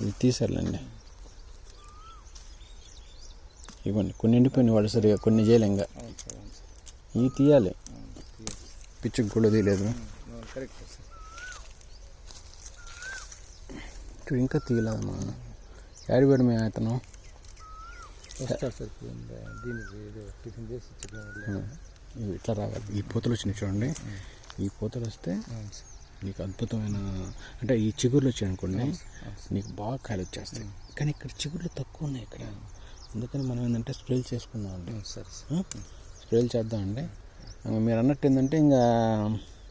ఇది తీసారులేండి ఇవ్వండి కొన్ని ఎండిపోయిన వాడు సరిగా కొన్ని చేయలేం ఇంకా ఇవి తీయాలి. పిచ్చుకు కూడా తీయలేదు. ఇంకా తీయలేదమ్మా యాడి పోయాడు మేము అతను ఇట్లా రావాలి. ఈ పూతలు వచ్చినాయి చూడండి. ఈ పూతలు వస్తే నీకు అద్భుతమైన అంటే ఈ చిగుర్లు వచ్చాయి అనుకోండి అవును సార్. నీకు బాగా కాయలు వచ్చేస్తాయి. కానీ ఇక్కడ చిగుర్లు తక్కువ ఉన్నాయి ఇక్కడ. అందుకని మనం ఏంటంటే స్ప్రేలు చేసుకుందాం అండి సార్. స్ప్రేలు చేద్దామండి. మీరు అన్నట్టు ఏంటంటే ఇంకా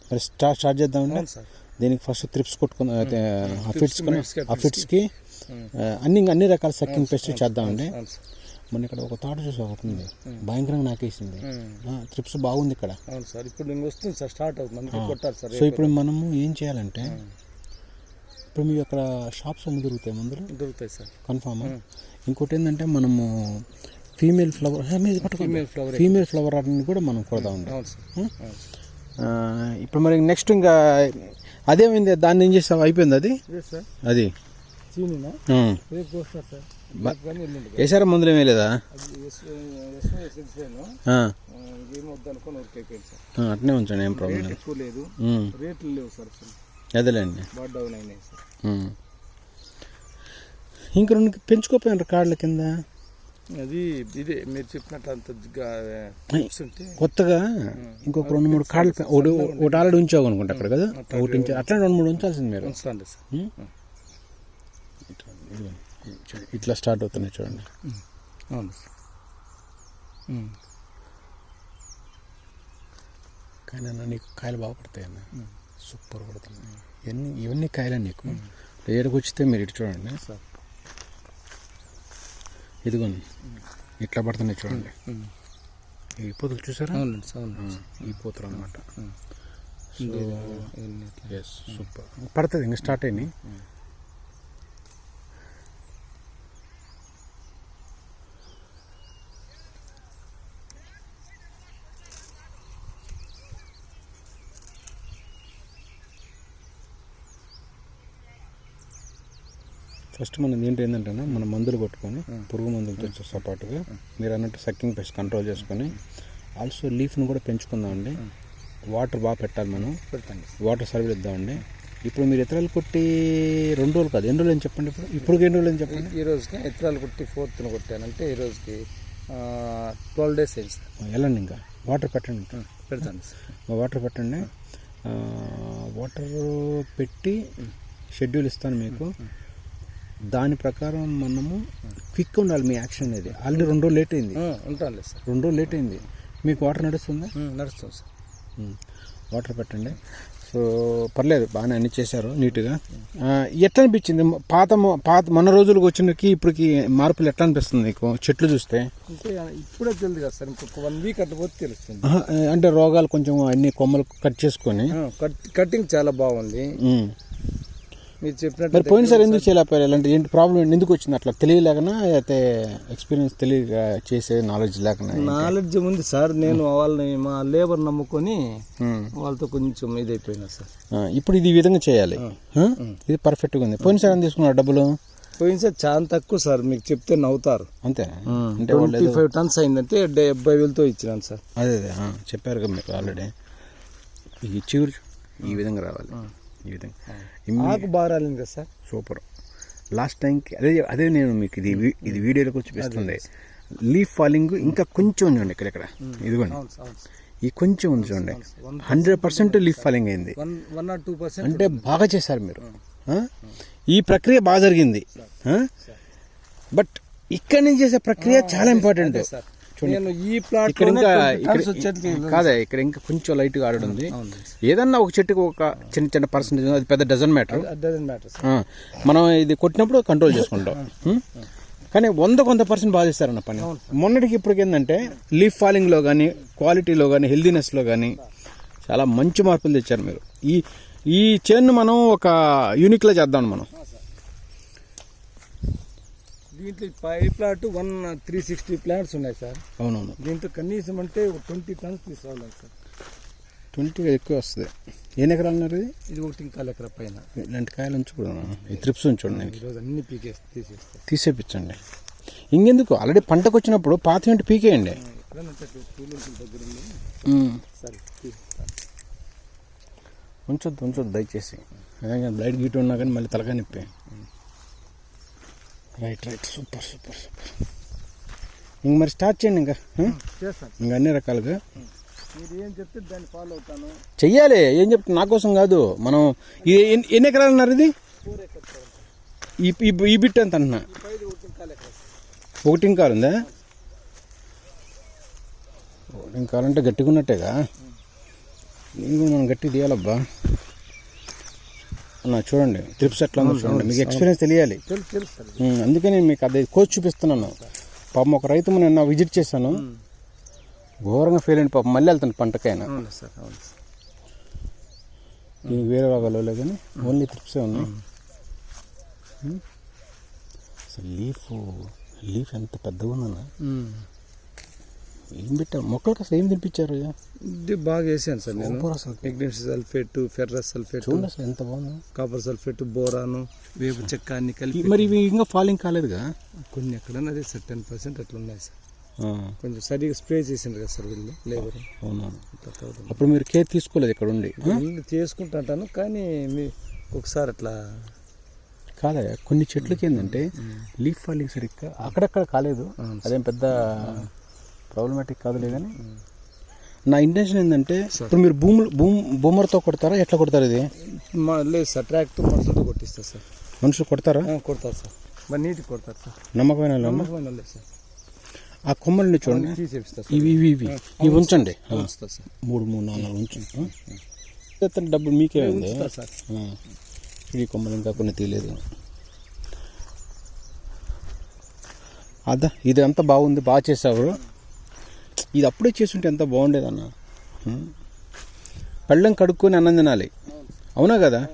మరి స్టార్ట్ స్టార్ట్ చేద్దామండి. దీనికి ఫస్ట్ త్రిప్స్ కొట్టుకుని అయితే ఆ ఫిట్స్కి అన్ని ఇంకా అన్ని రకాల సక్కింగ్ పెస్ట్ చేద్దామండి. మొన్న ఇక్కడ ఒక తోట చూసి ఒకటి ఉంది భయంకరంగా నాకేసింది. ఉమ్. త్రిప్స్ బాగుంది ఇక్కడ. అవును సార్ ఇప్పుడు వస్తుంది సార్ స్టార్ట్ అవుతుంది. కొట్టారు సార్ సో ఇప్పుడు మనము ఏం చేయాలంటే ఇప్పుడు మీ అక్కడ షాప్స్ అమ్ము దొరుకుతాయి మందులు? దొరుకుతాయి సార్. కన్ఫామ్ ఇంకోటి ఏంటంటే మనము female flower Female flower female flower అని కూడా మనం కొడదామండి అవును సార్. ఉం? అవును సార్. ఆ, ఇప్పుడు మరి నెక్స్ట్ ఇంకా అదేమైంది దాన్ని ఏం చేస్తాం అయిపోయింది అది? అది. వేసారా మందులు ఏమీ లేదా? అట్నే ఉంచండి ఏం ప్రాబ్లం లేదు. రేట్లు లేవు సార్ అదేలేండి. బాగా డౌన్ అయినాయి సార్. ఉం. ఇంక రెండు పెంచుకోపోయినారు కాళ్ళ కింద? అది ఇదే మీరు చెప్పినట్టు అంత కొత్తగా ఇంకొక రెండు మూడు కాళ్ళు పె- ఒకటి ఒకటి ఆల్రెడీ ఉంచావు అనుకుంటా అక్కడ కదా? ఒకటి అట్లా రెండు మూడు ఉంచాల్సింది మీరు. ఉంచుతాండి సార్. ఇట్లా స్టార్ట్ అవుతున్నాయి చూడండి. అవును. సార్ కానీ అన్న నీకు కాయలు బాగా పడతాయి అన్న. సూపర్ పడుతున్నాయి ఇవన్నీ ఇవన్నీ కాయలే నీకు. ఏడుకు వచ్చితే మీరు ఇటు చూడండి. సార్. ఇదిగోండి. ఇట్లా పడుతున్నాయి చూడండి. ఈ పూతలు చూసారా? ఈ పూతలు అనమాట. Yes super. పడుతుంది ఇంకా స్టార్ట్ అయినాయి. ఫస్ట్ మనం దీంట్లో ఏంటంటే మన మందులు కొట్టుకొని పురుగు మందులతో చేసే పాటుగా. మీరు అన్నట్టు సక్కింగ్ పెస్ట్ కంట్రోల్ చేసుకొని ఆల్సో లీఫ్ను కూడా పెంచుకుందామండి వాటర్ బాగా పెట్టాలి మనం. వాటర్ సర్వీస్ ఇద్దామండి ఇప్పుడు మీరు ఇతరాలు కొట్టి రెండు రోజులు కాదు ఎన్ని రోజులు అని చెప్పండి ఇప్పుడు? ఇప్పుడు ఎన్ని రోజులు అని చెప్పండి? ఈ రోజుకి ఎత్రాలు కొట్టి ఫోర్త్న కొట్టానంటే ఈ రోజుకి ట్వెల్వ్ డేస్ అయింది వెళ్ళండి ఇంకా. వాటర్ పెట్టండి పెడతాను వాటర్ పెట్టండి వాటర్ పెట్టి షెడ్యూల్ ఇస్తాను మీకు. దాని ప్రకారం మనము క్విక్ ఉండాలి మీ యాక్షన్ అనేది. ఆల్రెడీ రెండు రోజులు లేట్ అయింది. ఉంటానులే సార్. రెండు రోజులు లేట్ అయింది. మీకు వాటర్ నడుస్తుందా? నడుస్తాం సార్. వాటర్ పెట్టండి. సో పర్లేదు బాగానే అన్ని చేశారు నీట్గా. ఎట్లా అనిపించింది? పాత పాత మన రోజులకు వచ్చినకి ఇప్పటికి మార్పులు ఎట్లా అనిపిస్తుంది నీకు? చెట్లు చూస్తే. ఇప్పుడే తెలియదు కదా సార్ ఇంకొక వన్ వీక్ అట్లా పోతే తెలుస్తుంది. అంటే రోగాలు కొంచెం అన్ని కొమ్మలు కట్ చేసుకొని. కట్ కటింగ్ చాలా బాగుంది. మీరు మరి చెప్పినట్టు పోయినసారి ఎందుకు చేయలేకపోయారు? ఇలాంటి ఏంటి ప్రాబ్లం ఎందుకు వచ్చింది? అట్లా తెలియలేకనా? అయితే ఎక్స్పీరియన్స్ తెలియక చేసే నాలెడ్జ్ లేకనా నాలెడ్జ్ ఉంది సార్. నేను వాళ్ళని మా లేబర్ నమ్ముకొని ఉమ్. వాళ్ళతో కొంచెం ఇదైపోయినా సార్. ఆ, ఇప్పుడు ఇది ఈ విధంగా చేయాలి. ఆ? ఇది పర్ఫెక్ట్గా ఉంది. పోయినసారి ఎంత తీసుకున్నారు డబ్బులు? పోయినసారి చాలా తక్కువ సార్. మీకు చెప్తే నవ్వుతారు. వాళ్ళు ట్వంటీ ఫైవ్ టన్స్ అయిందంటే డెబ్బై వేలతో ఇచ్చినాను సార్. అదే అదే. చెప్పారు కదా మీకు ఆల్రెడీ ఈ చిగురు చూ- ఈ విధంగా రావాలి. ఈ విధంగా. ఆకు బాగా రాలేదు కదా సార్? సూపర్. లాస్ట్ టైంకి అదే అదే నేను మీకు ఇది ఇది వీడియోలో కూడా చూపిస్తుంది. లీఫ్ ఫాలింగ్ ఇంకా కొంచెం ఉందండి ఇక్కడెక్కడ ఇదిగోండి. అవును సార్ అవును సార్. ఈ కొంచెం ఉంది చూడండి. హండ్రెడ్ పర్సెంట్ లీఫ్ ఫాలింగ్ అయింది. అంటే బాగా చేశారు మీరు? ఈ ప్రక్రియ బాగా జరిగింది. బట్ ఇక్కడ నుంచి చేసే ప్రక్రియ చాలా ఇంపార్టెంట్. సార్. నేను ఈ ప్లాట్ ఇక్కడ ఇంకా కాదా ఇక్కడ ఇంకా కొంచెం లైట్గా అవును ఏదన్నా ఒక చెట్టుకు ఒక చిన్న చిన్న పర్సెంటేజ్ అది పెద్ద డజన్ మ్యాటర్ మనం ఇది కొట్టినప్పుడు కంట్రోల్ చేసుకుంటాం? కానీ వంద కొంత పర్సెంట్ బాగా చేస్తారన్న పని. మొన్నటికి ఇప్పటికి ఏంటంటే లీఫ్ ఫాలింగ్లో కానీ క్వాలిటీలో కానీ హెల్దీనెస్లో కానీ చాలా మంచి మార్పులు తెచ్చారు మీరు. ఈ ఈ చేన్ను మనం ఒక యూనిక్లో చేద్దాం మనం. దీంట్లో పై plot one three sixty plants ఉన్నాయి సార్. అవునవును. దీంట్లో కనీసం అంటే ట్వంటీ టన్స్ తీసుకోవాలి సార్. ట్వంటీ ఎక్కువ వస్తుంది. ఎన్ని ఎకరాలు ఉన్నారు ఇది? ఇది ఒకటి ఇంకా ఎకర పైన. ఇలాంటి కాయలు ఉంచకూడదు. ఈ త్రిప్స్ ఉంచండి ఈరోజు అన్ని పీకేసి తీసేస్తాం తీసేపించండి ఇంకెందుకు? ఆల్రెడీ పంటకు వచ్చినప్పుడు పాత ఏంటి పీకేయండి. తీసేస్తాను. ఉంచొద్దు ఉంచొద్దు దయచేసి. బ్లైట్ గీట్ ఉన్నా కానీ మళ్ళీ తలకాయ నొప్పి. Right right super super super ఇంక మరి స్టార్ట్ చేయండి ఇంకా? చేస్తాను. ఇంకా అన్ని రకాలుగా. మీరు ఏం చెప్తే దాన్ని ఫాలో అవుతాను. చెయ్యాలి ఏం చెప్తా నా కోసం కాదు. మనం ఈ ఎన్ని- ఎకరాలు ఉన్నారు ఇది? ఈ బిట్ ఎంత అంటున్నా? ఒకటి ఇంకా ఉందా? ఒకటి ఇంకా అంటే గట్టిగా ఉన్నట్టేగా నేను కూడా మనం గట్టి తీయాలబ్బా. అన్న చూడండి ట్రిప్స్ ఎట్లా ఉందో చూడండి. మీకు ఎక్స్పీరియన్స్ తెలియాలి. అందుకే నేను మీకు అది కోచ్ చూపిస్తున్నాను. పాపం ఒక రైతు నిన్న విజిట్ చేశాను. ఘోరంగా ఫెయిల్ అయింది పాపం. మళ్ళీ వెళ్తాను పంటకైనా. దీనికి వేరే భాగాలు కానీ ఓన్లీ ట్రిప్సే ఉన్నాయి? అసలు లీఫ్ లీఫ్ ఎంత పెద్దగా ఉందన్న ఏం పెట్టారు మొక్కలకు అసలు ఏం తినిపించారు? ఇది బాగా వేసాను సార్ నేను. Magnesium sulphate ferrous sulphate. చూడండి అసలు ఎంత బాగుంది. కాపర్ సల్ఫేట్ బోరాను వేపు చెక్క అన్ని కలిపి మరి ఇవి ఇంకా ఫాలింగ్ కాలేదుగా? కొన్ని ఎక్కడన్నా అదే సార్ టెన్ పర్సెంట్ అట్లా ఉన్నాయి సార్ కొంచెం సరిగా స్ప్రే చేసిండ్రు కదా సార్ వీళ్ళు లేబర్. అప్పుడు మీరు కేర్ తీసుకోలేదు ఇక్కడ ఉండి చేసుకుంటుంటాను కానీ మీ ఒకసారి అట్లా కాదా? కొన్ని చెట్లకి ఏంటంటే లీఫ్ ఫాలింగ్ సరిగ్గా అక్కడక్కడ కాలేదు. అదేం పెద్ద ప్రాబ్లమాటిక్ కాదులే కానీ. నా ఇంటెన్షన్ ఏంటంటే ఇప్పుడు మీరు భూములు భూమి బొమ్మలతో కొడతారా? ఎట్లా కొడతారు ఇది? లేదు సార్ ట్రాక్టర్ మనుషులతో కొట్టిస్తారు సార్. మనుషులు కొడతారా? కొడతారు సార్. మరి నీట్గా కొడతారు సార్. నమ్మకమైన? నమ్మకమైన లేదు సార్. ఆ కొమ్మల్ని చూడండి. ఇవి ఇవి ఇవి. ఇవి ఉంచండి. మూడు మూడు నాలుగు ఉంచండి. డబ్బులు మీకే ఉంది? సార్. ఈ కొమ్మలు ఇంకా కొన్ని తీయలేదు. అదా ఇది అంతా బాగుంది బాగా చేసావు ఇది అప్పుడే చేసుంటే ఎంత బాగుండేదన్న? పళ్ళెం కడుక్కొని అన్నం తినాలి. అవునా కదా?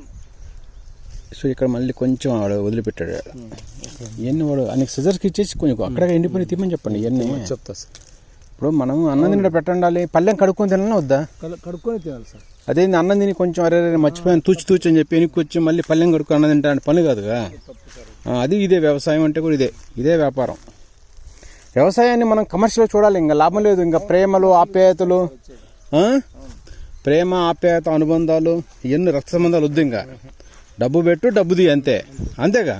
సో ఇక్కడ మళ్ళీ కొంచెం వాడు వదిలిపెట్టాడు. ఇవన్నీ వాడు ఆయనకి సిజర్స్కి ఇచ్చేసి కొంచెం అక్కడ ఎండిపోయి తిమ్మని చెప్పండి ఇవన్నీ చెప్తా సార్. ఇప్పుడు మనం అన్నం తినడం పెట్టండాలి పళ్ళెం కడుక్కొని తినాలని వద్దా? కడు- కడుక్కొని తినాలి సార్. అదే అన్నం తిని కొంచెం అరే మర్చిపోయాను తూచి తూచి అని చెప్పి వెనక్కి వచ్చి మళ్ళీ పల్లెం కడుక్కు అన్నం తింటా పని కాదుగా? అది ఇదే వ్యవసాయం అంటే కూడా ఇదే. ఇదే వ్యాపారం. వ్యవసాయాన్ని మనం కమర్షియల్ చూడాలి. ఇంకా లాభం లేదు. ఇంకా ప్రేమలు ఆప్యాయతలు? ప్రేమ ఆప్యాయత అనుబంధాలు ఇవన్నీ రక్త సంబంధాలు వద్దు ఇంకా. డబ్బు పెట్టు డబ్బు తీ అంతే. అంతేగా?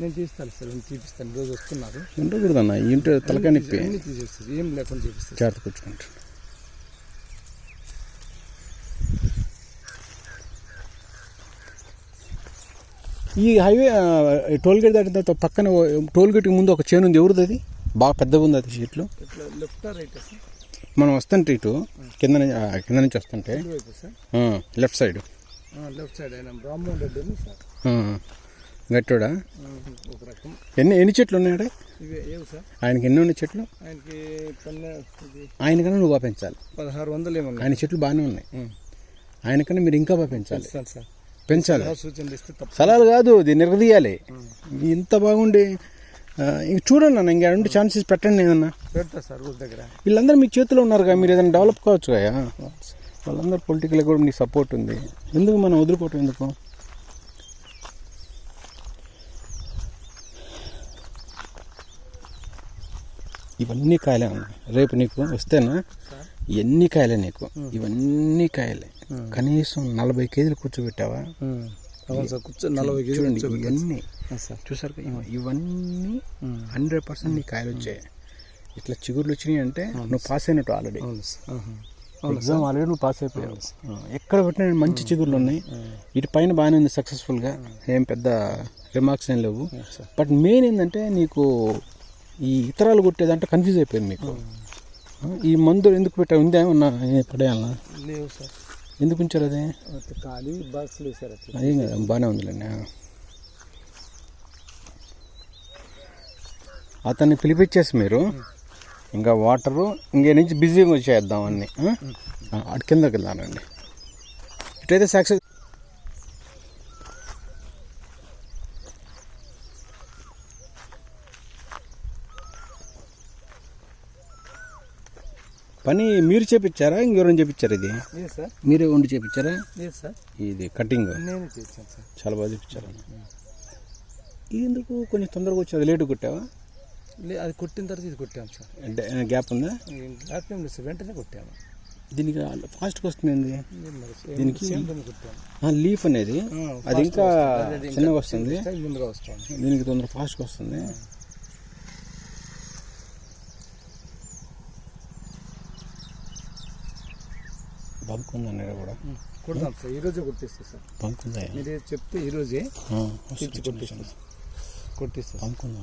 నేను తీస్తాను సార్ నేను చూపిస్తాను రోజు వస్తున్నారు. ఉండకూడదన్న ఇంటి తలకాయ నొప్పి. ఏం లేకుండా చూపిస్తారు చేత కూర్చుంటాడు ఈ హైవే టోల్ గేట్ దాటిన తర్వాత పక్కన టోల్ గేట్కి ముందు ఒక చేను ఉంది. ఎవరిది అది? బాగా పెద్దగా ఉంది అది చెట్లు మనం వస్తుంటే ఇటు కింద నుంచి కింద నుంచి వస్తుంటే. Left side left side Reddy గట్టోడా? ఎన్ని ఎన్ని చెట్లు సార్? ఆయనకి ఎన్ని ఉన్నాయి చెట్లు? ఆయనకన్నా నువ్వు బాగా పెంచాలి. పదహారు వందలు ఆయన చెట్లు బాగానే ఉన్నాయి. ఆయనకన్నా మీరు ఇంకా బాగా పెంచాలి సార్. పెంచాలి. సలాలు కాదు ఇది నిర్దీయాలి ఇంత బాగుండి ఇంక చూడండి అన్న ఇంకా రెండు ఛాన్సెస్ పెట్టండి ఏదన్నా. పెడతా సార్ ఊరి దగ్గర. వీళ్ళందరూ మీ చేతిలో ఉన్నారు కదా మీరు ఏదైనా డెవలప్ కావచ్చు కదా. వాళ్ళందరూ పొలిటికల్ కూడా మీకు సపోర్ట్ ఉంది. ఎందుకు మనం వదులుకోవటం ఎందుకు? ఇవన్నీ కాయలే అన్న. రేపు నీకు వస్తేనా? ఇవన్నీ కాయలే నీకు? ఇవన్నీ కాయలే. కనీసం నలభై కేజీలు కూర్చోబెట్టావా? చూడండి ఇవన్నీ సార్. చూసారు ఇవన్నీ హండ్రెడ్ పర్సెంట్ నీ కాయలు వచ్చాయి. ఇట్లా చిగుర్లు వచ్చినాయి అంటే నువ్వు పాస్ అయినట్టు ఆల్రెడీ. ఎగ్జామ్ ఆల్రెడీ నువ్వు పాస్ అయిపోయావు. ఎక్కడ పెట్టినా మంచి చిగుర్లు ఉన్నాయి. ఇటు పైన బాగానే ఉంది సక్సెస్ఫుల్గా ఏం పెద్ద రిమార్క్స్ ఏం లేవు. బట్ మెయిన్ ఏంటంటే నీకు ఈ ఇతరాలు కొట్టేదంటే కన్ఫ్యూజ్ అయిపోయింది మీకు ఈ మందులు ఎందుకు పెట్టా ఉందే? ఉన్నా? పడేయాలన్నా లేవు సార్. ఎందుకు ఉంచారు అదే? ఖాళీ బాక్స్లు వేసారు అదేం. కదా బాగానే ఉందిలేండి. ఆ. అతన్ని పిలిపించేసి మీరు ఇంకా వాటరు ఇంకే నుంచి బిజీగా వచ్చేద్దాం అన్ని అటు కిందకి వెళ్దానండి ఇటైతే సక్సెస్ పని మీరు చేపించారా ఇంకెవరైనా చేపించారా ఇది మీరే వండి చేపించారా ఇది కటింగ్ నేను చేశాను సార్ చాలా బాగా చేపించారు ఇది ఎందుకు కొంచెం తొందరగా వచ్చి లేటు కొట్టావా అది కొట్టిన తర్వాత ఇది కొట్టాము సార్ అంటే గ్యాప్ ఉందా గ్యాప్ ఏం లేదు సార్ వెంటనే కొట్టాము దీనికి ఫాస్ట్గా వస్తుంది దీనికి- లీఫ్ అనేది అది ఇంకా. అది చిన్నగా వస్తుంది దీనికి తొందర ఫాస్ట్గా వస్తుంది బంక్ ఉందన్న కూడా. కొడదాం సార్ ఈ రోజే కొట్టిస్తా సార్. బంక్ ఉందా మీరు చెప్తే ఈ రోజే ఆ, వస్తుంది, తెచ్చి కొట్టిస్తా సార్. కొట్టిస్తా. బంక్ ఉందా?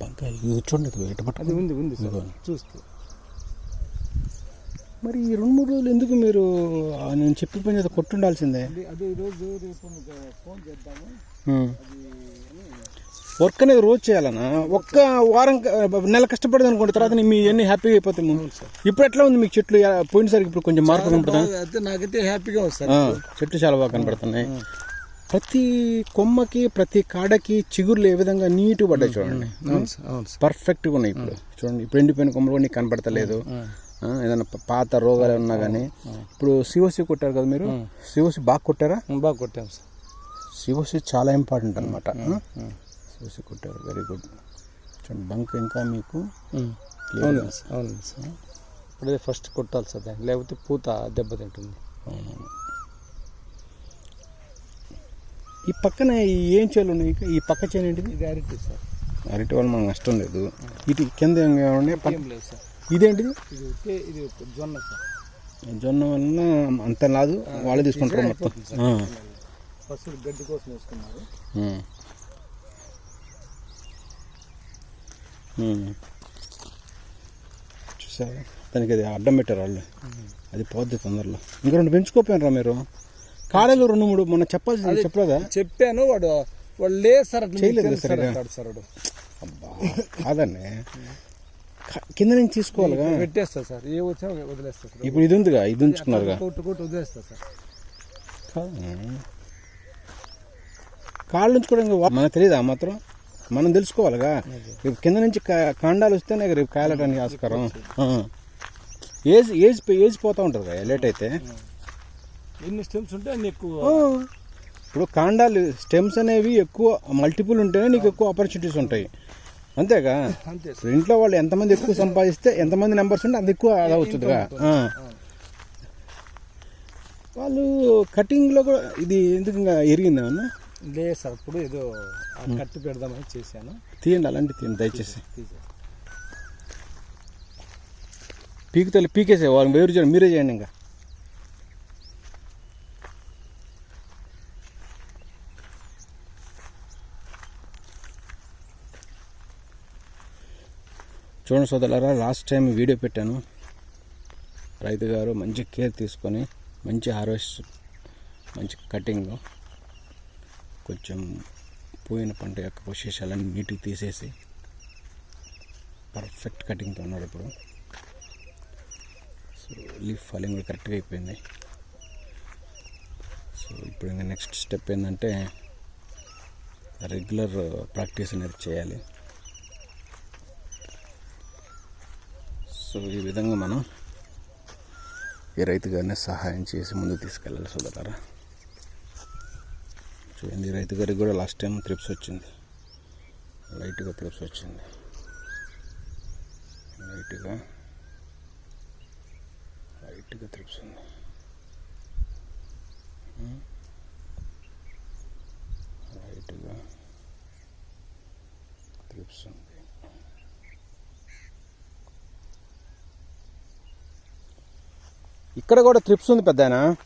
బంక్ ఇది చూడండి అది ఉంది ఉంది సార్. చూస్తూ. మరి ఈ రెండు మూడు రోజులు ఎందుకు మీరు నేను చెప్పిన పని ఏదో కొట్టుండాల్సిందే? అది అదే ఈ రోజు రేపు ఫోన్ చేద్దాము. వర్క్ అనేది రోజు చేయాలన్నా ఒక్క వారం నెల కష్టపడదు అనుకోండి తర్వాత మీ అన్ని హ్యాపీగా అయిపోతాము. ఇప్పుడు ఎట్లా ఉంది మీకు చెట్లు? పోయినసరికి ఇప్పుడు కొంచెం మార్పు కనపడుతుంది? నాకైతే హ్యాపీగా వస్తుంది చెట్లు చాలా బాగా కనపడుతున్నాయి. ప్రతి కొమ్మకి ప్రతి కాడకి చిగుర్లు ఏ విధంగా నీట్గా పడ్డాయి చూడండి. Sir sir. పర్ఫెక్ట్గా ఉన్నాయి ఇప్పుడు. చూడండి ఇప్పుడు ఎండిపోయిన కొమ్మలు కూడా నీకు కనపడతలేదు. ఏదైనా పాత రోగాలు ఉన్నా కానీ ఇప్పుడు సిఓసి కొట్టారు కదా మీరు? సిఓసి బాగా కొట్టారా? బాగా కొట్టాము సార్. సిఓసి చాలా ఇంపార్టెంట్ అనమాట సిఓసి కొట్టారు వెరీ గుడ్ చూడండి బంక్ ఇంకా మీకు అవును అవును సార్. ఇప్పుడే ఫస్ట్ కొట్టాలి సార్ దాన్ని. లేకపోతే పూత దెబ్బతింటుంది అవునవును. ఈ పక్కన ఏం చేలు ఉన్నాయి? ఈ పక్క చేను ఏంటిది? ఇది అరటి సార్. అరటి వల్ల మనకు నష్టం లేదు. ఇటు కింద ఏమైనా ఉన్నాయి పక్క- ఏం లేదు సార్. ఇదేంటిది? ఇది ఇది జొన్న సార్. జొన్న వల్ల అంత లాదు. వాళ్ళు తీసుకుంటారు మొత్తం. పశువులు గడ్డి కోసం వేసుకున్నారు. చూసారా? దానికి అది అడ్డం పెట్టారు వాళ్ళు. అది పోద్ది తొందరలో. ఇంకా రెండు పెంచుకోపోయినరా మీరు? కాడలు రెండు మూడు మొన్న చెప్పాల్సింది చెప్పలేదా? చెప్పాను వాడు వాడు లేదు సార్ చేయలేదు సార్ అబ్బా కాదండి కింద నుంచి తీసుకోవాలిగా? పెట్టేస్తా సార్. ఏ వచ్చినా వదిలేస్తా సార్. ఇప్పుడు ఇది ఉందిగా ఇది ఉంచుకున్నారుగా? కొట్టు కొట్టు వదిలేస్తా సార్. కాదు. కాళ్ళు ఉంచుకోవడం ఇంకా మనకు తెలియదు మాత్రం? మనం తెలుసుకోవాలిగా. రేపు కింద నుంచి కాండాలు వస్తేనే రేపు కాయలటానికి ఆస్కారం. ఏజ్ ఏజ్ ఏజ్ పోతూ ఉంటుంది కదా లేట్ అయితే. ఎన్ని స్టెమ్స్ ఉంటే అన్ని ఎక్కువ. ఇప్పుడు కాండాలు స్టెమ్స్ అనేవి ఎక్కువ మల్టిపుల్ ఉంటేనే నీకు ఎక్కువ ఆపర్చునిటీస్ ఉంటాయి. అంతేగా? ఇంట్లో వాళ్ళు ఎంతమంది ఎక్కువ సంపాదిస్తే ఎంతమంది నెంబర్స్ ఉంటే అంత ఎక్కువ అది అవుతుందిగా. వాళ్ళు కటింగ్లో కూడా ఇది ఎందుకు ఇంకా ఎరిగిందేమన్నా లేదు సార్ అప్పుడు ఏదో కట్టు పెడదామని చేశాను. తీయండి అలాంటి తీయండి దయచేసి. పీకుతలు పీకేసే వాళ్ళు వేరు చేయండి మీరే చేయండి ఇంకా. చూడండి సోదరులారా లాస్ట్ టైం వీడియో పెట్టాను. రైతు గారు మంచి కేర్ తీసుకొని మంచి హార్వెస్ట్ మంచి కటింగ్. కొంచెం పోయిన పంట యొక్క విశేషాలన్నీ నీట్గా తీసేసి పర్ఫెక్ట్ కటింగ్తో ఉన్నాడు ఇప్పుడు. సో లీఫ్ ఫాలింగ్ కూడా కరెక్ట్గా అయిపోయింది. సో ఇప్పుడు ఇంకా నెక్స్ట్ స్టెప్ ఏంటంటే రెగ్యులర్ ప్రాక్టీస్ అనేది చేయాలి. సో ఈ విధంగా మనం ఈ రైతు గారిని సహాయం చేసి ముందుకు తీసుకెళ్ళాలి సోదరారా చూడండి రైతు గారికి కూడా లాస్ట్ టైం త్రిప్స్ వచ్చింది. లైట్గా త్రిప్స్ వచ్చింది. లైట్గా లైట్గా త్రిప్స్ ఉంది. Hmm? లైట్గా త్రిప్స్ ఉంది. ఇక్కడ కూడా త్రిప్స్ ఉంది పెద్దనా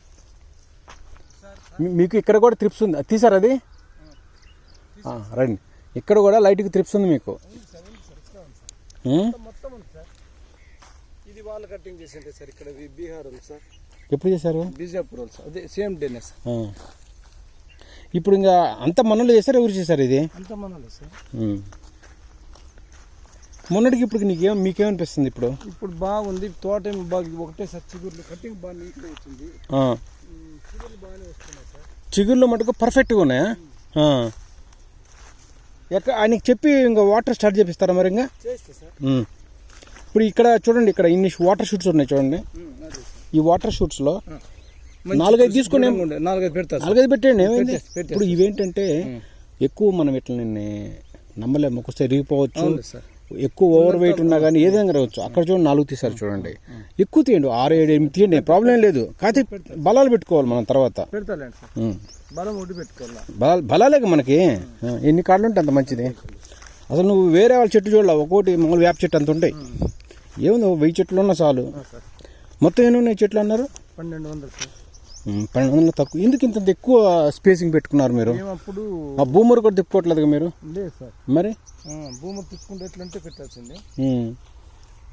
మీకు ఇక్కడ కూడా త్రిప్స్ ఉంది. తీసారా అది? రండి. ఇక్కడ కూడా లైట్గా త్రిప్స్ ఉంది మీకు. ఇది వాళ్ళు కటింగ్ చేసింటే సార్ ఇక్కడ బీహార్ ఉంది సార్. ఎప్పుడు చేశారు? బీజాపూర్ సార్. అదే సేమ్ డేనే సార్. ఇప్పుడు ఇంకా అంత మనలో చేశారు ఎవరు చేశారు ఇది? అంత మనలో సార్. మొన్నటికి ఇప్పుడు నీకేం మీకేమనిపిస్తుంది ఇప్పుడు? ఇప్పుడు బాగుంది. తోట బాగా ఒకటే సార్ చిగుర్లు. కటింగ్ బాగా నీట్గా వచ్చింది. చిగుర్లో మటుకు పర్ఫెక్ట్గా ఉన్నాయా. ఎక్కడ ఆయనకి చెప్పి ఇంకా వాటర్ స్టార్ట్ చేపిస్తారా మరి ఇంకా. ఇప్పుడు ఇక్కడ చూడండి ఇక్కడ ఇన్ని వాటర్ షూట్స్ ఉన్నాయి చూడండి ఈ వాటర్ షూట్స్లో నాలుగైదు తీసుకుని నాలుగైదు పెడతా సార్. నాలుగైదు పెట్టండి ఏమైంది. ఇప్పుడు ఇవేంటంటే ఎక్కువ మనం ఇట్లా నిన్ను నమ్మలేము ఒకసారి సార్. ఎక్కువ ఓవర్ వెయిట్ ఉన్నా కానీ ఏదైనా రావచ్చు? అక్కడ చూడండి నాలుగు తీసారు చూడండి. ఎక్కువ తీయండి. ఆరు ఏడు ఎనిమిది తీయండి. ప్రాబ్లం లేదు. కాకపోతే బలాలు పెట్టుకోవాలి మనం తర్వాత. బలాలు బలాలే మనకి? ఎన్ని కాళ్ళు ఉంటే అంత మంచిది. అసలు నువ్వు వేరే వాళ్ళ చెట్టు చూడాలి? ఒక్కోటి మామూలు వేప చెట్టు అంత ఉంటాయి. ఏముంది? వెయ్యి చెట్లు ఉన్నా చాలు. మొత్తం ఎన్ని ఉన్నాయి చెట్లు అన్నారు? పన్నెండు వందలు పన్నెండు వందలు తక్కువ ఎందుకు ఇంత ఎక్కువ స్పేసింగ్ పెట్టుకున్నారు మీరు? అప్పుడు ఆ భూములు కూడా తిప్పుకోవట్లేదు మీరు? లేదు సార్. మరి? భూమి తీసుకుంటే ఎట్లంటే పెట్టాల్సింది. ఉం.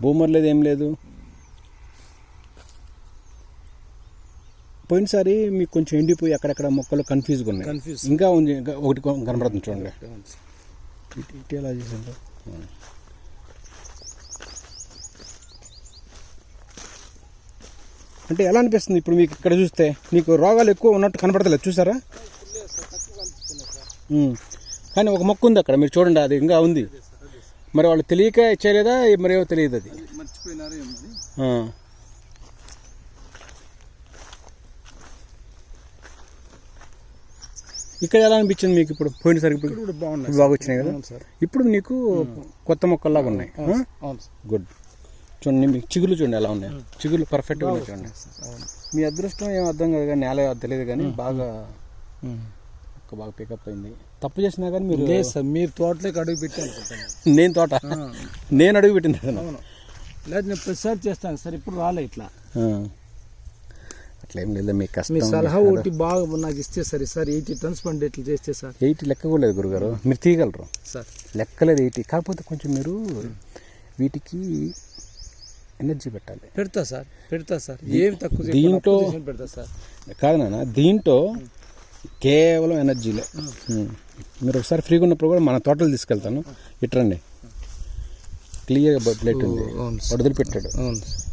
భూమర్ లేదు ఏం లేదు. పోయినసారి మీకు కొంచెం ఎండిపోయి అక్కడక్కడ మొక్కలు కన్ఫ్యూజ్గా ఉన్నాయి. కన్ఫ్యూజ్ ఇంకా ఉంది ఒకటి కనబడుతుంది చూడండి. ఇటు ఎలా చేసిందో అంటే ఎలా అనిపిస్తుంది ఇప్పుడు మీకు ఇక్కడ చూస్తే? మీకు రోగాలు ఎక్కువ ఉన్నట్టు కనపడతలేదు. చూసారా. కానీ ఒక మొక్క ఉంది అక్కడ. మీరు చూడండి అది ఇంకా ఉంది. మరి వాళ్ళు తెలియక చేయలేదా మరి ఏమో తెలియదు అది. ఇక్కడ ఎలా అనిపించింది మీకు ఇప్పుడు పోయినసారి ఇప్పుడు? బాగున్నాయి బాగా వచ్చినాయి కదా? ఇప్పుడు నీకు కొత్త మొక్కల్లాగా ఉన్నాయి. గుడ్ చూడండి మీకు చిగులు చూడండి ఎలా ఉన్నాయి. చిగులు పర్ఫెక్ట్గా ఉన్నాయి చూడండి. మీ అదృష్టం ఏం అర్థం కాదు కానీ నేల తెలియదు కానీ బాగా ఒక బాగా పికప్ అయింది. తప్పు చేసినా కానీ మీరు లేదు సార్ మీరు తోటలోకి అడుగు పెట్టి అనుకుంటాను నేను తోట? నేను అడుగు పెట్టింది. అవును. లేదు నేను ప్రతిసారి చేస్తాను సార్ ఇప్పుడు రాలే ఇట్లా. అట్లా ఏం లేదు మీ మీ కష్టం సలహా ఒకటి బాగా నాకు ఇస్తే సార్ సార్ ఎయిటీ టన్స్ పండి ఇట్లా చేస్తే సార్. ఎయిటీ లెక్క కూడా లేదు గురుగారు మీరు తీయగలరు. సార్. లెక్కలేదు ఎయిటీ. కాకపోతే కొంచెం మీరు వీటికి ఎనర్జీ పెట్టాలి. పెడతా సార్ పెడతా సార్. ఏమి తక్కువ దీంట్లో- పెడతా సార్. కాదు నాన్న దీంట్లో కేవలం ఎనర్జీలే. మీరు ఒకసారి ఫ్రీగా ఉన్నప్పుడు కూడా మన తోటలు తీసుకెళ్తాను. ఇట్రండి. క్లియర్గా ప్లేట్ ఉంది. వదిలిపెట్టాడు.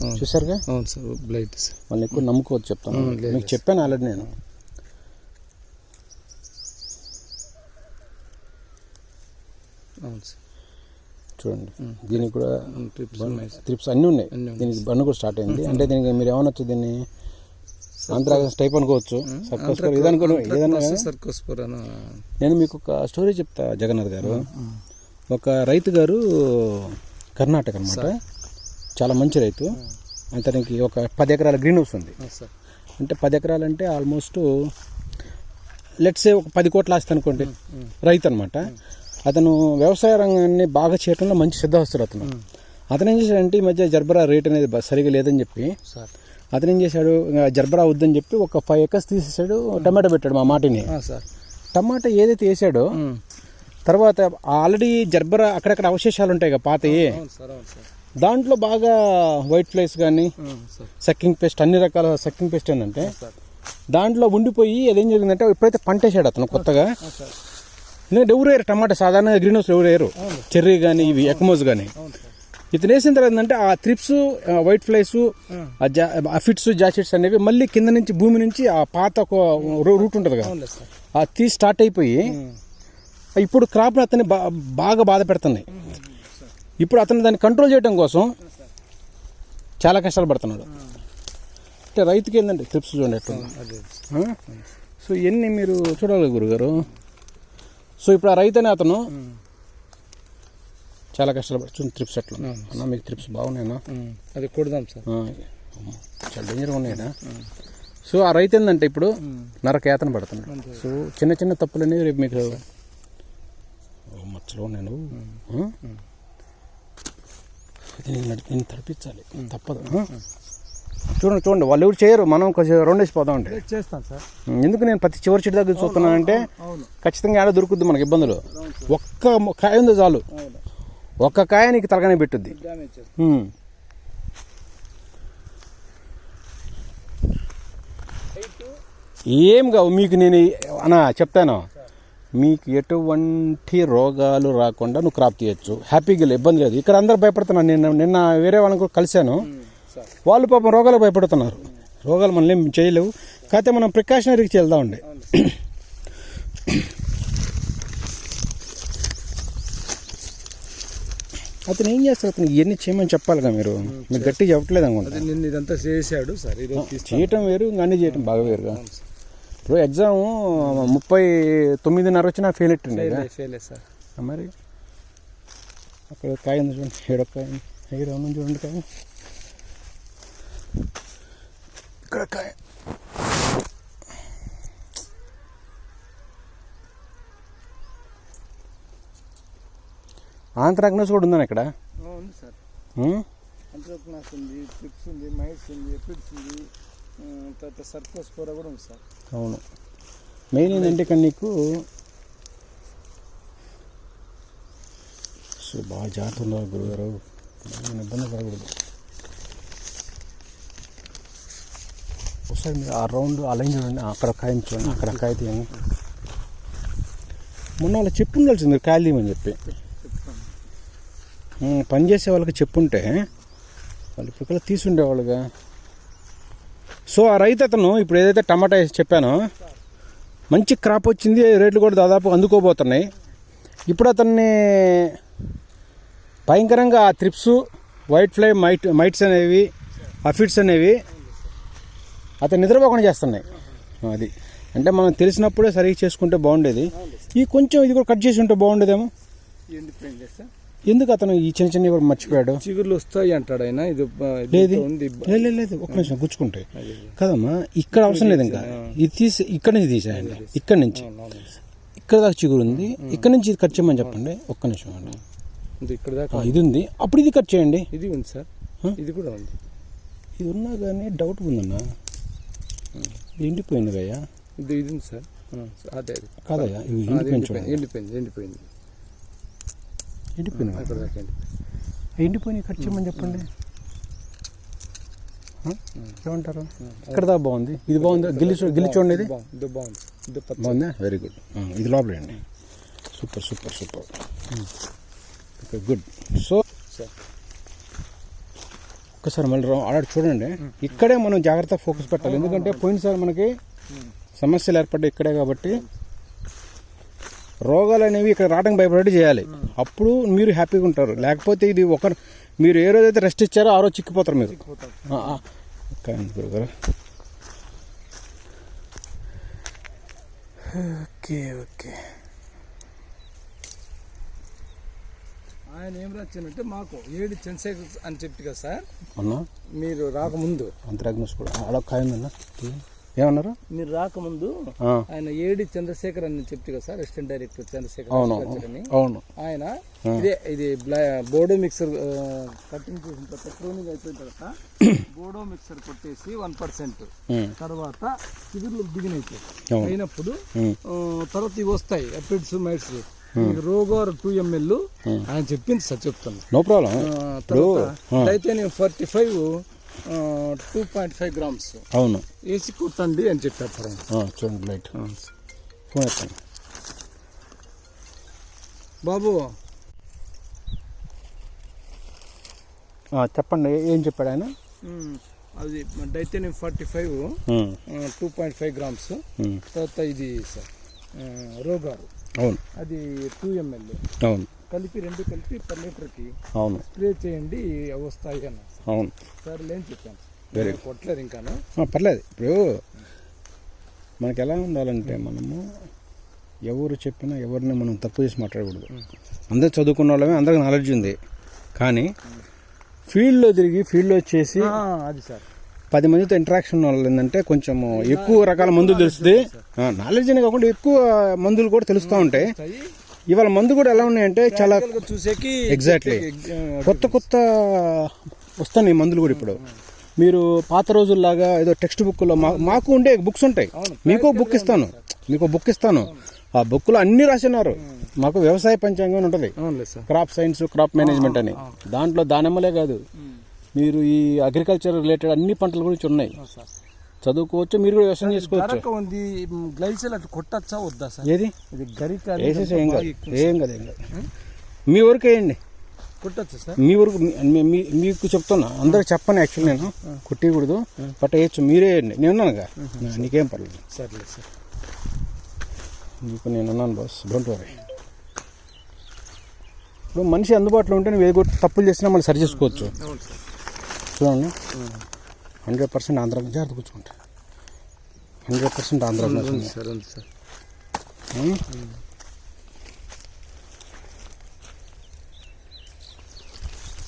చూసారుగా? అవును సార్ బ్లైట్ సార్. వాళ్ళని ఎక్కువ నమ్ముకోవచ్చు చెప్తాను. మీకు చెప్పాను ఆల్రెడీ నేను. అవును సార్. చూడండి. దీనికి కూడా ట్రిప్స్ అన్నీ ఉన్నాయి. దీనికి బండి కూడా స్టార్ట్ అయింది. అంటే దీనికి మీరు ఏమనొచ్చు దీన్ని ఆంధ్ర టైప్ అనుకోవచ్చు. సర్కస్ ఇది అనుకోను ఏదన్నా సర్కోస్పురాను నేను మీకు ఒక స్టోరీ చెప్తా జగన్నాథ్ గారు. ఒక రైతు గారు కర్ణాటక అనమాట చాలా మంచి రైతు. అతనికి ఒక పది ఎకరాల గ్రీన్ హౌస్ ఉంది. అంటే పది ఎకరాలు అంటే ఆల్మోస్ట్ లెట్సే ఒక పది కోట్ల ఆస్తి అనుకోండి. రైతు అనమాట అతను వ్యవసాయ రంగాన్ని బాగా చేయడంలో మంచి సిద్ధవస్తుడు అతను. అతను ఏం చేశాడంటే ఈ మధ్య జర్బరా రేట్ అనేది సరిగా లేదని చెప్పి అతను ఏం చేశాడు జర్బరా వద్దని చెప్పి ఒక ఫైవ్ ఎకర్స్ తీసేసాడు టమాటా పెట్టాడు మా మాటిని. సార్. టమాటా ఏదైతే వేసాడో తర్వాత ఆల్రెడీ జర్బరా అక్కడక్కడ అవశేషాలు ఉంటాయి కదా సార్ దాంట్లో బాగా వైట్ ఫ్లైస్ కానీ సక్కింగ్ పేస్ట్ అన్ని రకాల సక్కింగ్ పేస్ట్ ఏంటంటే దాంట్లో ఉండిపోయి అదేం జరిగిందంటే ఎప్పుడైతే పంట వేసాడు అతను కొత్తగా ఎందుకంటే ఎవరు వేయరు? టమాటా సాధారణంగా గ్రీన్ హౌస్ ఎవరు వేయరు. చెర్రీ కానీ ఇవి ఎక్మోస్ కానీ ఇతను వేసిన తర్వాత ఏంటంటే ఆ త్రిప్స్ వైట్ ఫ్లైస్ ఆ. ఫిట్స్ జాకెట్స్ అనేవి మళ్ళీ కింద నుంచి భూమి నుంచి ఆ పాత ఒక రూ- రూట్ ఉంటుంది కదా. ఆ తీ స్టార్ట్ అయిపోయి ఇప్పుడు క్రాప్ అతన్ని బా- బాగా బాధ పెడుతున్నాయి. ఇప్పుడు అతను దాన్ని కంట్రోల్ చేయడం కోసం చాలా కష్టాలు పడుతున్నాడు. అంటే రైతుకి ఏంటంటే ట్రిప్స్ చూడండి ఎట్లా? సో ఇవన్నీ మీరు చూడాలి గురుగారు. సో ఇప్పుడు ఆ రైతు అనే అతను చాలా కష్టాలు చూడండి ఎట్లా ఉన్నాయి. అన్న మీకు ట్రిప్స్ బాగున్నాయన్నా అది కొడదాం సార్. చాలా డేంజర్గా ఉన్నాయనా? సో ఆ రైతు ఏంటంటే ఇప్పుడు నరకేతన పడుతున్నాడు. సో చిన్న చిన్న తప్పులు అనేవి రేపు మీకు మచ్చలో నేను నేను నడి- నేను తడిపించాలి. తప్పదు? చూడండి చూడండి వాళ్ళు ఎవరు చేయరు. మనం కొంచెం రెండేసి పోదాం అంటే. చేస్తాను సార్. ఎందుకు నేను ప్రతి చివరి చెట్టు దగ్గర చూస్తున్నానంటే అవును ఖచ్చితంగా ఆడ దొరుకుద్ది మనకి ఇబ్బందులు? ఒక్క కాయ ఉంది చాలు? ఒక్క కాయ నీకు తలగానే పెట్టుద్ది. ఏం కావు మీకు నేను అనా చెప్తాను. మీకు ఎటువంటి రోగాలు రాకుండా నువ్వు క్రాప్ తీయచ్చు. హ్యాపీగా ఇబ్బంది లేదు. ఇక్కడ అందరు భయపడుతున్నారు. నేను నిన్న వేరే వాళ్ళని కూడా కలిశాను. వాళ్ళు పాపం రోగాలకు భయపడుతున్నారు. రోగాలు మనం ఏం చేయలేవు. కాకపోతే మనం ప్రికాషనరీకి వెళ్దామండి. అతను ఏం చేస్తారు అతను ఇవన్నీ చేయమని చెప్పాలిగా మీరు? మీరు గట్టి చెప్పట్లేదు అనుకుంటా. నిన్న ఇదంతా చేసాడు సార్ చేయటం వేరు ఇంకా అన్ని చేయటం బాగా వేరుగా. ఇప్పుడు ఎగ్జామ్ ముప్పై తొమ్మిదిన్నర వచ్చినా ఫెయిల్ ఎట్టండి ఫెయిల్ సార్. మరి? అక్కడ కాయ ఉంది చూడండి. ఏడొక కాయ చూడండి కాయ. ఇక్కడ కాయ. కూడా ఉందని ఇక్కడ? ఉంది సార్. ఉం? అంత్రోక్నాస్ ఉంది ట్రిప్స్ ఉంది మైట్స్ ఉంది ఎపిడ్స్ ఉంది తర్వాత సర్కోస్పోరా కూడా ఉంది సార్. అవును. మెయిన్ ఏంటంటే ఇక్కడ నీకు సో బాగా జాగ్రత్త ఉండాలి గురుగారు. ఇబ్బంది పడకూడదు. ఒకసారి మీరు ఆ రౌండ్ ఆ లైన్ చూడండి అక్కడ కాయ చూడండి అక్కడ కాయ తీయండి మొన్న వాళ్ళు చెప్పు ఉండాల్సింది మీరు కాయలు తీయమని చెప్పి పని చేసే వాళ్ళకి చెప్పుంటే వాళ్ళు ఇప్పుడు తీసుండేవాళ్ళుగా సో ఆ రైతు అతను ఇప్పుడు ఏదైతే టమాటా వేసి చెప్పానో మంచి క్రాప్ వచ్చింది రేట్లు కూడా దాదాపు అందుకోబోతున్నాయి ఇప్పుడు అతన్ని భయంకరంగా ఆ thrips white fly mite mites అనేవి అఫిడ్స్ అనేవి అతను నిద్రపోకుండా చేస్తున్నాయి. అది. అంటే మనం తెలిసినప్పుడే సరిగ్గా చేసుకుంటే బాగుండేది. ఈ కొంచెం ఇది కూడా కట్ చేసి ఉంటే బాగుండేదేమో? ఎందుకు అతను ఈ చిన్న చిన్నవి కూడా మర్చిపోయాడు? చిగుర్లు వస్తాయి అంటాడు ఆయన. ఇది లేదు. లేదు, లేదు ఒక్క నిమిషం గుచ్చుకుంటాయి కదమ్మా ఇక్కడ అవసరం లేదు ఇంకా. ఇది తీసి ఇక్కడ నుంచి తీసేయండి. ఇక్కడ నుంచి. ఇక్కడ దాకా చిగురు ఉంది. ఇక్కడ నుంచి ఇది కట్ చేయమని చెప్పండి. ఒక్క నిమిషం అండి. ఇది ఇక్కడ దాకా ఇది ఉంది. అప్పుడు ఇది కట్ చేయండి. ఇది ఉంది సార్? ఇది కూడా ఉంది. ఇది ఉన్నా కానీ డౌట్ ఉందన్నా. ఎండిపోయింది కయ్యా ఇది ఇది ఉంది సార్. అదే అది. కాదయ్యా ఇది ఎండిపోయింది ఎండిపోయింది ఎండిపోయింది ఎండిపోయింది. అక్కడ దాకా ఎండిపోయింది. ఎండిపోయినాయి కట్ చేయమని చెప్పండి? ఏమంటారు? ఇక్కడ దాకా బాగుంది. ఇది బాగుంది? గిల్లి గిల్లి చూడండి ఇది. బాగుంది బాగుంది. వెరీ గుడ్ ఇది లోపల అండి. Super super super. Okay good. So sir. ఒక్కసారి మళ్ళీ రా- ఆడ చూడండి. ఇక్కడే మనం జాగ్రత్త ఫోకస్ పెట్టాలి. ఎందుకంటే పోయినసారి మనకి సమస్యలు ఏర్పడ్డాయి ఇక్కడే కాబట్టి రోగాలు అనేవి ఇక్కడ రావడానికి భయపడి చేయాలి. అప్పుడు మీరు హ్యాపీగా ఉంటారు. లేకపోతే ఇది ఒక మీరు ఏ రోజైతే రెస్ట్ ఇచ్చారో ఆ రోజు చిక్కిపోతారు మీరు. Okay okay. ఆయన ఏం రాచ్చానంటే మాకు ఏడు చంద్రశేఖర్ అని చెప్పి కదా సార్. అన్నా మీరు రాకముందు. అంతరాగ్నస్ కూడా. అలా ఉందన్నా ఏమన్నారు? మీరు రాకముందు ఆయన ఏడి చంద్రశేఖర్ అని చెప్పి కదా సార్ అసిస్టెంట్ డైరెక్టర్ చంద్రశేఖర్ అని అవును. ఆయన ఇదే ఇది బోడో మిక్సర్ ఆ, కటింగ్ చేసిన తర్వాత ప్రూనింగ్ అయిపోయిన తర్వాత బోడో మిక్సర్ కొట్టేసి వన్ పర్సెంట్. తర్వాత చిగుర్లు బిగినైతే అవును. అయినప్పుడు తర్వాత ఇవి వస్తాయి aphids mites Rogor two ml ఆయన చెప్పింది సార్ చెప్తాను. No problem titanium forty five two point five grams. అవును. వేసి కుట్టండి అని చెప్పారు సార్ చూడండి లైట్. ఫోన్ బాబు. చెప్పండి ఏం చెప్పాడు ఆయన? అది titanium forty five two point five grams. తర్వాత ఇది సార్. రోగారు అవును. అది టూ ఎంఎల్ అవును. కలిపి రెండు కలిపి పర్ లీటర్కి అవును. స్ప్రే చేయండి అవి వస్తాయి అన్న అవును. సార్ లేని చెప్పాను. నేను కొట్టలేదు ఇంకాను. ఆ, పర్లేదు. ఇప్పుడు మనకి ఎలా ఉండాలంటే మనము ఎవరు చెప్పినా ఎవరిని మనం తప్పు చేసి మాట్లాడకూడదు. అందరు చదువుకున్న వాళ్ళమే అందరికి నాలెడ్జ్ ఉంది. కానీ ఫీల్డ్లో తిరిగి ఫీల్డ్లో చేసి అది సార్. పది మందితో ఇంటరాక్షన్ వాళ్ళు ఏంటంటే కొంచెం ఎక్కువ రకాల మందులు తెలుస్తుంది. నాలెడ్జ్ అనే కాకుండా ఎక్కువ మందులు కూడా తెలుస్తూ ఉంటాయి. ఇవాళ మందు కూడా ఎలా ఉన్నాయంటే చాలా చూసేకి. ఆ, కొత్త కొత్త వస్తున్నాయి మందులు కూడా ఇప్పుడు. మీరు పాత రోజుల్లాగా ఏదో టెక్స్ట్ బుక్లో మాకు ఉండే బుక్స్ ఉంటాయి. మీకు బుక్ ఇస్తాను. మీకు బుక్ ఇస్తాను. ఆ బుక్లో అన్ని రాసినారు. మాకు వ్యవసాయ పంచాంగం ఉంటుంది. క్రాప్ సైన్స్ క్రాప్ మేనేజ్మెంట్ అని. దాంట్లో దానిమ్మలే కాదు. మీరు ఈ అగ్రికల్చర్ రిలేటెడ్ అన్ని పంటల గురించి ఉన్నాయి చదువుకోవచ్చు మీరు కూడా వ్యవసాయం చేసుకోవచ్చు. ఉంది గ్లైసెల్ అట్లా కొట్టచ్చా వద్దా సార్? ఏది? ఇది గరిక వేసేసి ఏం కాదు. ఏం కాదు ఏం కాదు. మీ వరకు వేయండి. కొట్టచ్చా సార్? మీ వరకు మీకు చెప్తున్నా. అందరికి చెప్పను యాక్చువల్ నేను. కుట్టకూడదు. బట్ వేయచ్చు. మీరే వేయండి. నేను ఉన్నానుగా నీకేం పర్లేదు. సర్లే సార్. నీకు నేను ఉన్నాను బాస్. డోంట్ వరీ ఇప్పుడు మనిషి అందుబాటులో ఉంటే నువ్వు ఏదో తప్పులు చేసినా మళ్ళీ సరి చేసుకోవచ్చు. చూడండి హండ్రెడ్ పర్సెంట్ ఆంధ్ర జాగ్రత్త కూర్చుకుంటా హండ్రెడ్ పర్సెంట్ ఆంధ్ర సార్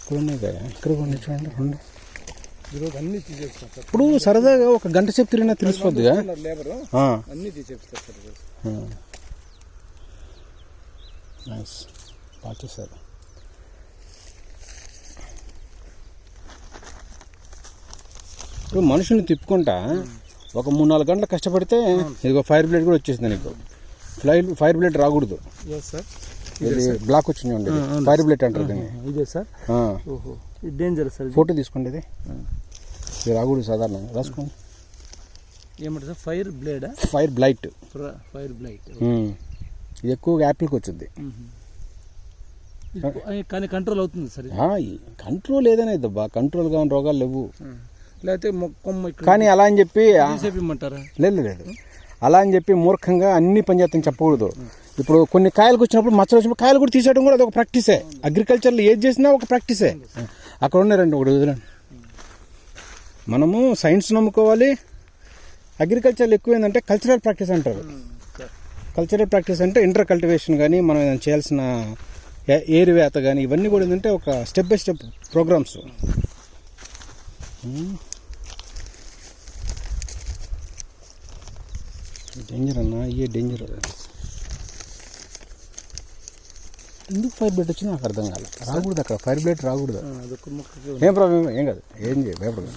ఇక్కడ కదా ఇక్కడ కొన్ని చూడండి రెండు. ఇప్పుడు సరదాగా ఒక గంట సేపు తిరిగినా ఆ. అన్ని తీసేస్తారు. నైస్ బాగా చేశారు. ఇప్పుడు మనుషుల్ని తిప్పుకుంటా ఒక మూడు నాలుగు గంటలు కష్టపడితే ఇదిగో ఫైర్ బ్లేడ్ కూడా వచ్చేసింది నీకు. ఫ్లైర్ ఫైర్ బ్లేడ్ రాకూడదు. సార్ ఇది బ్లాక్ వచ్చింది. ఫైర్ బ్లేడ్ అంటారు దీన్ని. ఇదే సార్ ఆ. ఓహో. ఇది డేంజర్ సార్. ఫోటో తీసుకోండి ఇది. ఇది రాకూడదు సాధారణంగా. రాసుకోండి. ఏమంటారు సార్ ఫైర్ బ్లేడా ఫైర్ బ్లైట్ ఫైర్ బ్లైట్ ఇది ఎక్కువగా యాపిల్కి వచ్చింది. కానీ కంట్రోల్ అవుతుంది సార్ కంట్రోల్ ఏదైనా ఇద్దబ్బా. కంట్రోల్ కాని రోగాలు లేవు. లేకపోతే కానీ అలా అని చెప్పి లేదు లేదు. అలా అని చెప్పి మూర్ఖంగా అన్ని పనిచేస్తాను చెప్పకూడదు. ఇప్పుడు కొన్ని కాయలకు వచ్చినప్పుడు మచ్చలు వచ్చినప్పుడు కాయలు కూడా తీసేయడం కూడా అదొక ప్రాక్టీసే అగ్రికల్చర్లో ఏది చేసినా ఒక ప్రాక్టీసే అక్కడ ఉన్నారండి ఒకటి వదిలేండి మనము సైన్స్ నమ్ముకోవాలి. అగ్రికల్చర్లో ఎక్కువ ఏంటంటే కల్చరల్ ప్రాక్టీస్ అంటారు. కల్చరల్ ప్రాక్టీస్ అంటే ఇంటర్ కల్టివేషన్ కానీ మనం ఏదైనా చేయాల్సిన ఏరువేత కానీ ఇవన్నీ కూడా ఏంటంటే ఒక step by step programs danger అన్న ఇయే డేంజర్ ఎందుకు ఫైర్ బ్లేడ్ వచ్చింది నాకు అర్థం కాలేదు రాకూడదు అక్కడ ఫైర్ బ్లేడ్ రాకూడదు అదొక మొక్కకి ఏం ప్రాబ్లం ఏం కాదు ఏం చేయ భయపడదు